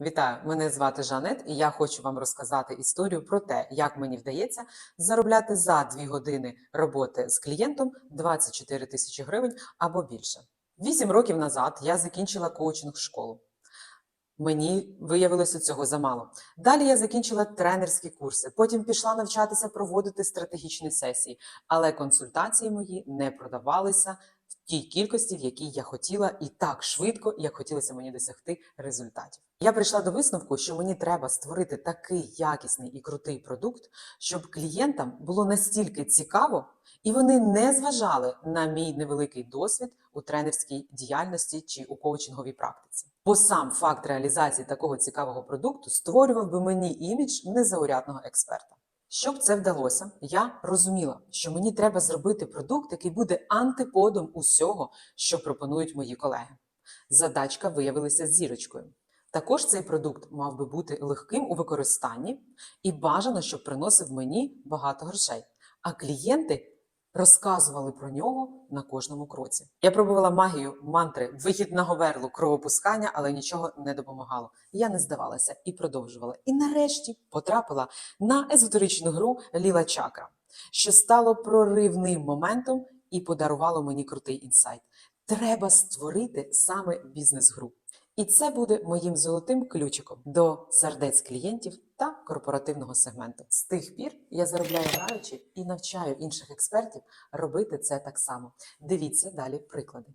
Вітаю! Мене звати Жанет, і я хочу вам розказати історію про те, як мені вдається заробляти за 2 години роботи з клієнтом 24 тисячі гривень або більше. Вісім років назад я закінчила коучинг школу. Мені виявилося цього замало. Далі я закінчила тренерські курси, потім пішла навчатися проводити стратегічні сесії, але консультації мої не продавалися тій кількості, в якій я хотіла, і так швидко, як хотілося мені досягти результатів. Я прийшла до висновку, що мені треба створити такий якісний і крутий продукт, щоб клієнтам було настільки цікаво, і вони не зважали на мій невеликий досвід у тренерській діяльності чи у коучинговій практиці. Бо сам факт реалізації такого цікавого продукту створював би мені імідж незаурядного експерта. Щоб це вдалося, я розуміла, що мені треба зробити продукт, який буде антиподом усього, що пропонують мої колеги. Задачка виявилася зірочкою. Також цей продукт мав би бути легким у використанні і бажано, щоб приносив мені багато грошей. А клієнти розказували про нього на кожному кроці. Я пробувала магію, мантри, вихід на говерлу, кровопускання, але нічого не допомагало. Я не здавалася і продовжувала. І нарешті потрапила на езотеричну гру Ліла Чакра, що стало проривним моментом і подарувало мені крутий інсайт. Треба створити саме бізнес-гру. І це буде моїм золотим ключиком до сердець клієнтів та корпоративного сегменту. З тих пір я заробляю граючи і навчаю інших експертів робити це так само. Дивіться далі приклади.